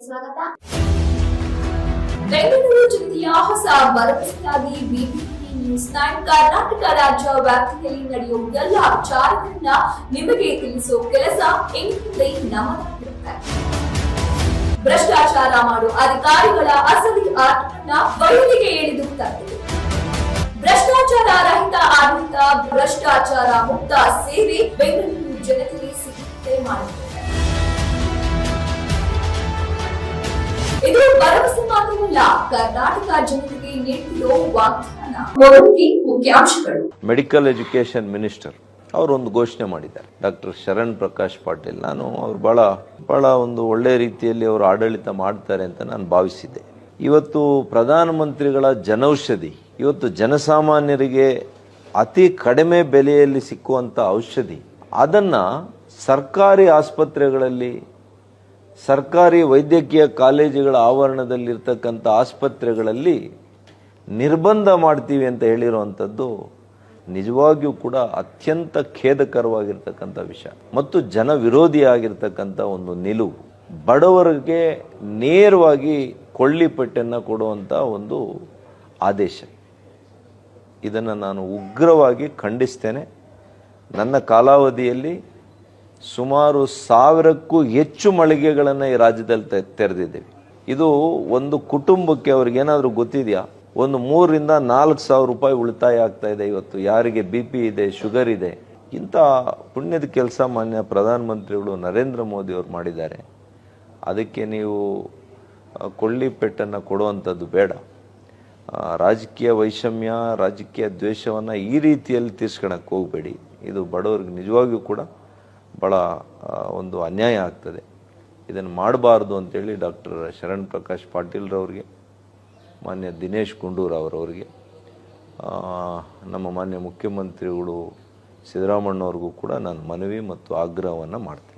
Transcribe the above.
ಸ್ವಾಗತ. ಬೆಂಗಳೂರು ಜಿಲ್ಲೆಯ ಹೊಸ ಭರವಸೆಯಾಗಿ ಬಿಬಿಎಂಪಿ ನ್ಯೂಸ್ ಕರ್ನಾಟಕ ರಾಜ್ಯ ವ್ಯಾಪ್ತಿಯಲ್ಲಿ ನಡೆಯುವ ಎಲ್ಲ ವಿಚಾರಗಳನ್ನ ನಿಮಗೆ ತಿಳಿಸೋ ಕೆಲಸ ಇನ್ಮೇಲೆ ನಮ್ಮದಾಗಿರುತ್ತೆ ಭ್ರಷ್ಟಾಚಾರ ಮಾಡುವ ಅಧಿಕಾರಿಗಳ ಅಸಲಿ ಆಟವನ್ನ ಬಯಲಿಗೆ ಎಳೆದು ತಂದಿದೆ ಭ್ರಷ್ಟಾಚಾರ ರಹಿತ ಆಡಳಿತ, ಭ್ರಷ್ಟಾಚಾರ ಮುಕ್ತ ಸೇವೆ ಬೆಂಗಳೂರು ಇದು ಭರವಸೆ ಮಾತ್ರವಲ್ಲ, ಕರ್ನಾಟಕ ಜನತೆಗೆ ಮೆಡಿಕಲ್ ಎಜುಕೇಷನ್ ಮಿನಿಸ್ಟರ್ ಒಂದು ಘೋಷಣೆ ಮಾಡಿದ್ದಾರೆ. ಡಾಕ್ಟರ್ ಶರಣ್ ಪ್ರಕಾಶ್ ಪಾಟೀಲ್, ನಾನು ಅವ್ರು ಬಹಳ ಬಹಳ ಒಂದು ಒಳ್ಳೆ ರೀತಿಯಲ್ಲಿ ಅವರು ಆಡಳಿತ ಮಾಡ್ತಾರೆ ಅಂತ ನಾನು ಭಾವಿಸಿದ್ದೆ. ಇವತ್ತು ಪ್ರಧಾನಮಂತ್ರಿಗಳ ಜನೌಷಧಿ, ಇವತ್ತು ಜನಸಾಮಾನ್ಯರಿಗೆ ಅತಿ ಕಡಿಮೆ ಬೆಲೆಯಲ್ಲಿ ಸಿಕ್ಕುವಂಥ ಔಷಧಿ, ಅದನ್ನ ಸರ್ಕಾರಿ ಆಸ್ಪತ್ರೆಗಳಲ್ಲಿ ಸರ್ಕಾರಿ ವೈದ್ಯಕೀಯ ಕಾಲೇಜುಗಳ ಆವರಣದಲ್ಲಿರ್ತಕ್ಕಂಥ ಆಸ್ಪತ್ರೆಗಳಲ್ಲಿ ನಿರ್ಬಂಧ ಮಾಡ್ತೀವಿ ಅಂತ ಹೇಳಿರುವಂಥದ್ದು ನಿಜವಾಗಿಯೂ ಕೂಡ ಅತ್ಯಂತ ಖೇದಕರವಾಗಿರ್ತಕ್ಕಂಥ ವಿಷಯ. ಮತ್ತು ಜನ ವಿರೋಧಿಯಾಗಿರ್ತಕ್ಕಂಥ ಒಂದು ನಿಲುವು. ಬಡವರಿಗೆ ನೇರವಾಗಿ ಕೊಳ್ಳಿಪೆಟ್ಟನ್ನು ಕೊಡುವಂಥ ಒಂದು ಆದೇಶ. ಇದನ್ನು ನಾನು ಉಗ್ರವಾಗಿ ಖಂಡಿಸ್ತೇನೆ. ನನ್ನ ಕಾಲಾವಧಿಯಲ್ಲಿ ಸುಮಾರು ಸಾವಿರಕ್ಕೂ ಹೆಚ್ಚು ಮಳಿಗೆಗಳನ್ನು ಈ ರಾಜ್ಯದಲ್ಲಿ ತೆರೆದಿದ್ದೀವಿ. ಇದು ಒಂದು ಕುಟುಂಬಕ್ಕೆ ಅವ್ರಿಗೆ ಏನಾದರೂ ಗೊತ್ತಿದೆಯಾ? ಒಂದು ಮೂರರಿಂದ ನಾಲ್ಕು ಸಾವಿರ ರೂಪಾಯಿ ಉಳಿತಾಯ ಆಗ್ತಾ ಇದೆ ಇವತ್ತು. ಯಾರಿಗೆ ಬಿ ಪಿ ಇದೆ, ಶುಗರ್ ಇದೆ, ಇಂಥ ಪುಣ್ಯದ ಕೆಲಸ ಮಾನ್ಯ ಪ್ರಧಾನಮಂತ್ರಿಗಳು ನರೇಂದ್ರ ಮೋದಿ ಅವರು ಮಾಡಿದ್ದಾರೆ. ಅದಕ್ಕೆ ನೀವು ಕೊಳ್ಳಿ ಪೆಟ್ಟನ್ನು ಕೊಡುವಂಥದ್ದು ಬೇಡ. ರಾಜಕೀಯ ವೈಷಮ್ಯ, ರಾಜಕೀಯ ದ್ವೇಷವನ್ನು ಈ ರೀತಿಯಲ್ಲಿ ತೀರ್ಸ್ಕೊಳಕ್ಕೆ ಹೋಗಬೇಡಿ. ಇದು ಬಡವರಿಗೆ ನಿಜವಾಗಿಯೂ ಕೂಡ ಭಾಳ ಒಂದು ಅನ್ಯಾಯ ಆಗ್ತದೆ. ಇದನ್ನು ಮಾಡಬಾರ್ದು ಅಂತೇಳಿ ಡಾಕ್ಟರ್ ಶರಣ್ ಪ್ರಕಾಶ್ ಪಾಟೀಲ್ರವ್ರಿಗೆ ಮಾನ್ಯ ದಿನೇಶ್ ಗುಂಡೂರ್ ಅವರಿಗೆ ಆ, ನಮ್ಮ ಮಾನ್ಯ ಮುಖ್ಯಮಂತ್ರಿಗಳು ಸಿದ್ದರಾಮಣ್ಣವ್ರಿಗೂ ಕೂಡ ನಾನು ಮನವಿ ಮತ್ತು ಆಗ್ರಹವನ್ನು ಮಾಡ್ತೇನೆ.